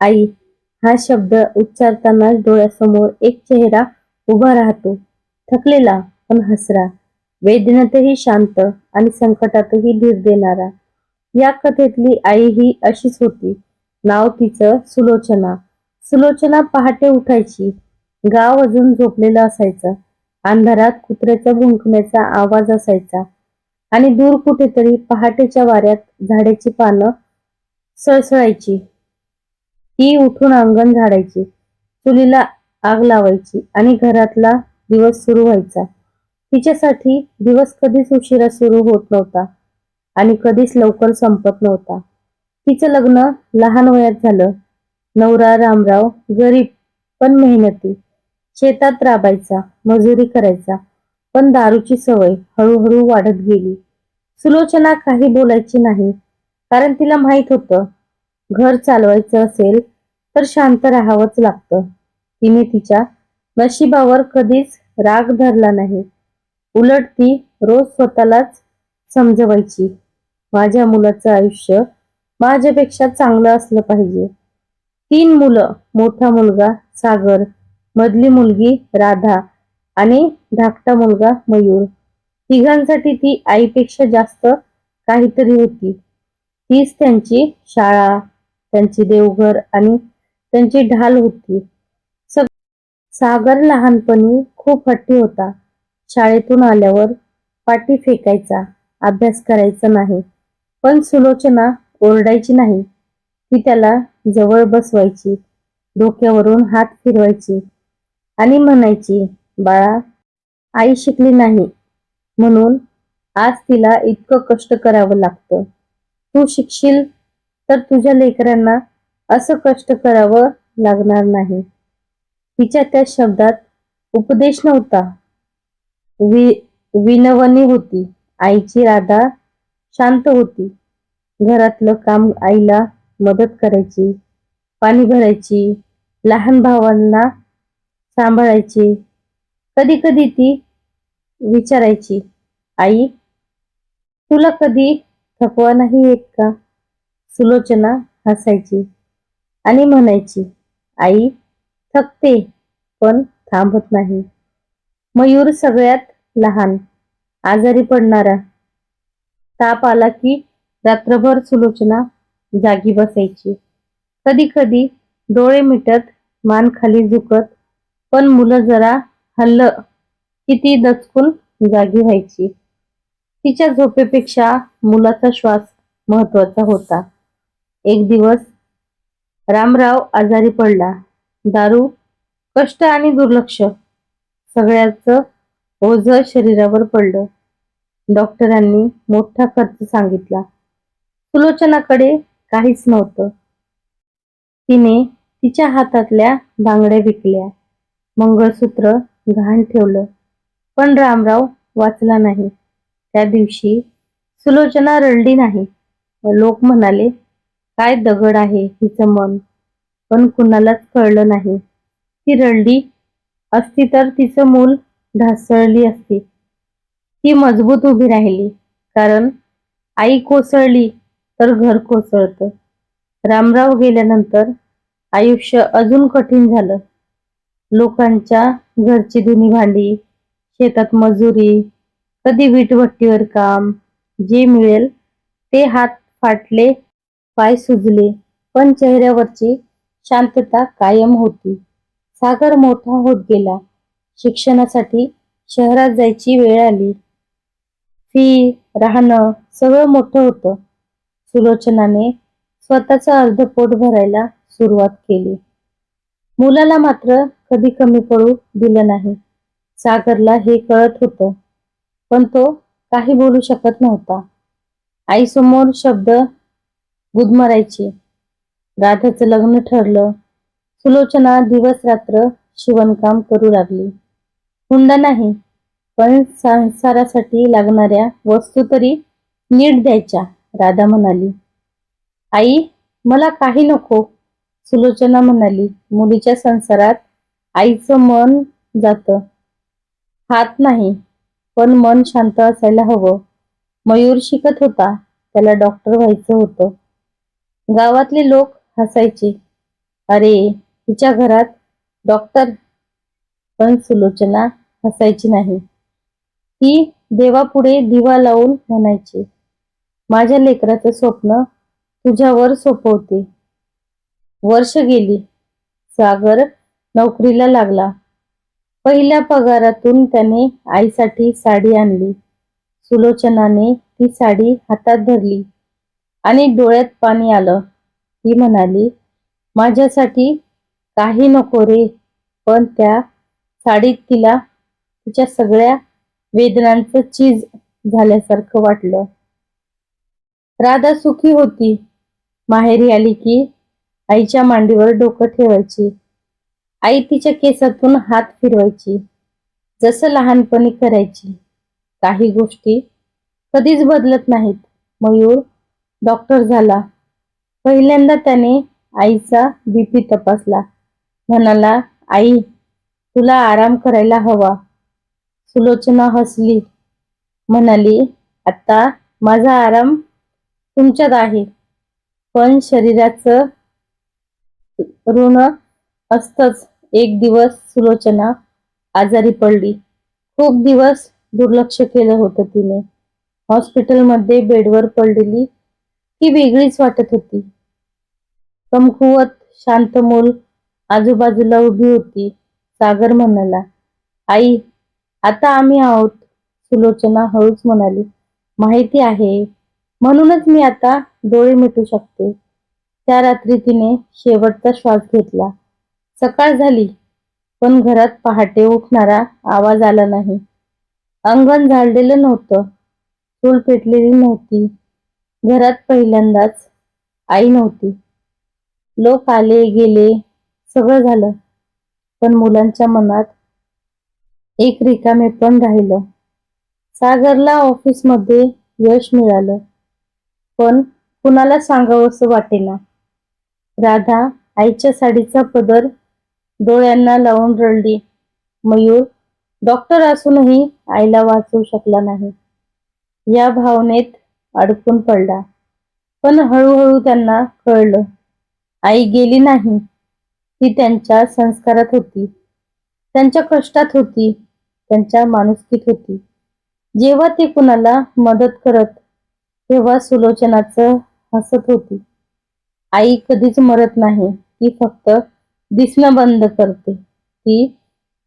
आई हा शब्द उच्चारतानाच डोळ्यासमोर एक चेहरा उभा राहतो. थकलेला पण हसरा. वेदनेतही शांत आणि संकटातही धीर देणारा. या कथेतली आई ही अशीच होती. नाव तिचं सुलोचना. सुलोचना पहाटे उठायची. गाव अजून झोपलेलं असायचं. अंधारात कुत्र्याचा भुंकण्याचा आवाज असायचा. आणि दूर कुठेतरी पहाटेच्या वाऱ्यात झाडाची पानं सळसळायची. ती उठून अंगण झाडायची. चुलीला आग लावायची आणि घरातला दिवस सुरू व्हायचा. तिच्यासाठी दिवस कधीच उशिरा सुरू होत नव्हता आणि कधीच लवकर संपत नव्हता. तिचं लग्न लहान वयात झालं. नवरा रामराव गरीब पण मेहनती. शेतात राबायचा मजुरी करायचा पण दारूची सवय हळूहळू वाढत गेली. सुलोचना काही बोलायची नाही कारण तिला माहीत होतं घर चालवायचं असेल तर शांत राहावंच लागतं. तिने तिच्या नशिबावर कधीच राग धरला नाही. उलट ती रोज स्वतःलाच समजवायची. माझ्या मुलाचं आयुष्य माझ्यापेक्षा चांगलं असलं पाहिजे. तीन मुलं मोठा मुलगा सागर मधली मुलगी राधा आणि धाकटा मुलगा मयूर. तिघांसाठी ती आईपेक्षा जास्त काहीतरी होती. तीच त्यांची शाळा त्यांची देवघर आणि त्यांची ढाल होती. सागर लहानपणी खूप हट्टी होता. शाळेतून आल्यावर पाटी फेकायचा अभ्यास करायचा नाही. पण सुलोचना ओरडायची नाही. ती त्याला जवळ बसवायची डोक्यावरून हात फिरवायची आणि म्हणायची बाळा आई शिकली नाही. म्हणून आज तिला इतकं कष्ट करावं लागतं. तू शिकशील तर तुझ्या लेकरांना असं कष्ट करावं लागणार नाही. तिच्या त्या शब्दात उपदेश नव्हता. वि विनवणी होती. आईची राधा शांत होती. घरातलं काम आईला मदत करायची पाणी भरायची लहान भावांना सांभाळायची. कधी कधी ती विचारायची आई तुला कधी थकवा नाही येत का? सुलोचना हसायची. आणि म्हणायची आई थकते पण थांबत नाही. मयूर सगळ्यात लहान आजारी पडणारा. ताप आला की रात्रभर सुलोचना जागी बसायची. कधी कधी डोळे मिटत मान खाली झुकत पण मुलं जरा हल्लं की ती दचकून जागी व्हायची. तिच्या झोपेपेक्षा मुलाचा श्वास महत्त्वाचा होता. एक दिवस रामराव आजारी पडला. दारू कष्ट आणि दुर्लक्ष सगळ्याच ओझ शरीरावर पडलं. डॉक्टरांनी मोठा खर्च सांगितला. सुलोचनाकडे काहीच नव्हतं. तिने तिच्या हातातल्या बांगड्या विकल्या. मंगळसूत्र घाण ठेवलं. पण रामराव वाचला नाही. त्या दिवशी सुलोचना रडली नाही. लोक म्हणाले काय दगड आहे हिचं मन? पण कुणालाच कळलं नाही. ती रडली असती तर तिचं मूल ढासळली असती. ती मजबूत उभी राहिली कारण आई कोसळली तर घर कोसळतं. रामराव गेल्यानंतर आयुष्य अजून कठीण झालं. लोकांच्या घरची धुनी भांडी शेतात मजुरी कधी वीटभट्टीवर काम जे मिळेल ते हात फाटले पाय सुजले पण चेहऱ्यावरची शांतता कायम होती. सागर मोठा होत गेला. शिक्षणासाठी शहरात जायची वेळ आली. फी राहणं सगळं मोठं होतं. सुलोचनाने स्वतःचं अर्ध पोट भरायला सुरुवात केली. मुलाला मात्र कधी कमी पडू दिलं नाही. सागरला हे कळत होतं पण तो काही बोलू शकत नव्हता. आईसमोर शब्द गुदमरायची. राधाचं लग्न ठरलं. सुलोचना दिवस रात्र शिवणकाम करू लागली. हुंडा नाही पण संसारासाठी लागणाऱ्या वस्तू तरी नीट द्यायच्या राधा म्हणाली. आई मला काही नको सुलोचना म्हणाली. मुलीच्या संसारात आईचं मन जातं. हात नाही पण मन शांत असायला हवं. मयूर शिकत होता त्याला डॉक्टर व्हायचं होतं. गावातले लोक हसायचे. अरे तिच्या घरात डॉक्टर पण सुलोचना हसायची नाही. ती देवापुढे दिवा लावून म्हणायची माझ्या लेकराचं स्वप्न तुझ्यावर सोपवते. वर्ष गेली. सागर नोकरीला लागला. पहिल्या पगारातून त्याने आईसाठी साडी आणली. सुलोचनाने ती साडी हातात धरली. आणि डोळ्यात पाणी आलं. ती म्हणाली माझ्यासाठी काही नको रे पण त्या साडीत तिला तिच्या सगळ्या वेदनांचं चीज झाल्यासारखं वाटलं. राधा सुखी होती. माहेरी आली की आईच्या मांडीवर डोकं ठेवायची. आई तिच्या केसातून हात फिरवायची. जसं लहानपणी करायची. काही गोष्टी कधीच बदलत नाहीत. मयूर डॉक्टर झाला. पहिल्यांदा त्याने आईचा बीपी तपासला. म्हणाला आई तुला आराम करायला हवा. सुलोचना हसली. म्हणाली आता माझा आराम तुमच्यात आहे. पण शरीराचं ऋण असतच. एक दिवस सुलोचना आजारी पडली. खूप दिवस दुर्लक्ष केलं होतं तिने. हॉस्पिटलमध्ये बेडवर पडलेली ती वेगळीच वाटत होती. कमकुवत शांत मूल आजूबाजूला उभी होती सागर म्हणाला आई आता आम्ही आहोत सुलोचना हळूच म्हणाली. माहिती आहे म्हणूनच मी आता डोळे मिटू शकते. त्या रात्री तिने शेवटचा श्वास घेतला. सकाळ झाली पण घरात पहाटे उठणारा आवाज आला नाही. अंगण झाडलेलं नव्हतं चूल पेटलेली नव्हती. घरात पहिल्यांदाच आई नव्हती. लोक आले गेले सगळं झालं. पण मुलांच्या मनात एक रिकामे पण राहिलं. सागरला ऑफिसमध्ये यश मिळालं. पण कुणाला सांगावंसं वाटेना. राधा आईच्या साडीचा पदर डोळ्यांना लावून रडली. मयूर डॉक्टर असूनही आईला वाचवू शकला नाही. या भावनेत अडकून पडला. पण हळूहळू त्यांना कळलं आई गेली नाही. ती त्यांच्या संस्कारात होती. त्यांच्या कष्टात होती. त्यांच्या माणुसकीत होती. जेव्हा ती कुणाला मदत करत तेव्हा सुलोचनाचं हसत होती. आई कधीच मरत नाही. ती फक्त दिसणं बंद करते. ती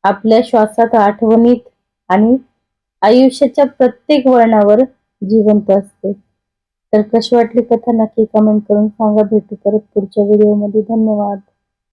आपल्या श्वासात आठवणीत आणि आयुष्याच्या प्रत्येक वळणावर जिवंत असते. तर कशी वाटली कथा नक्की कमेंट करून सांगा. भेटू परत पुढच्या व्हिडिओमध्ये धन्यवाद.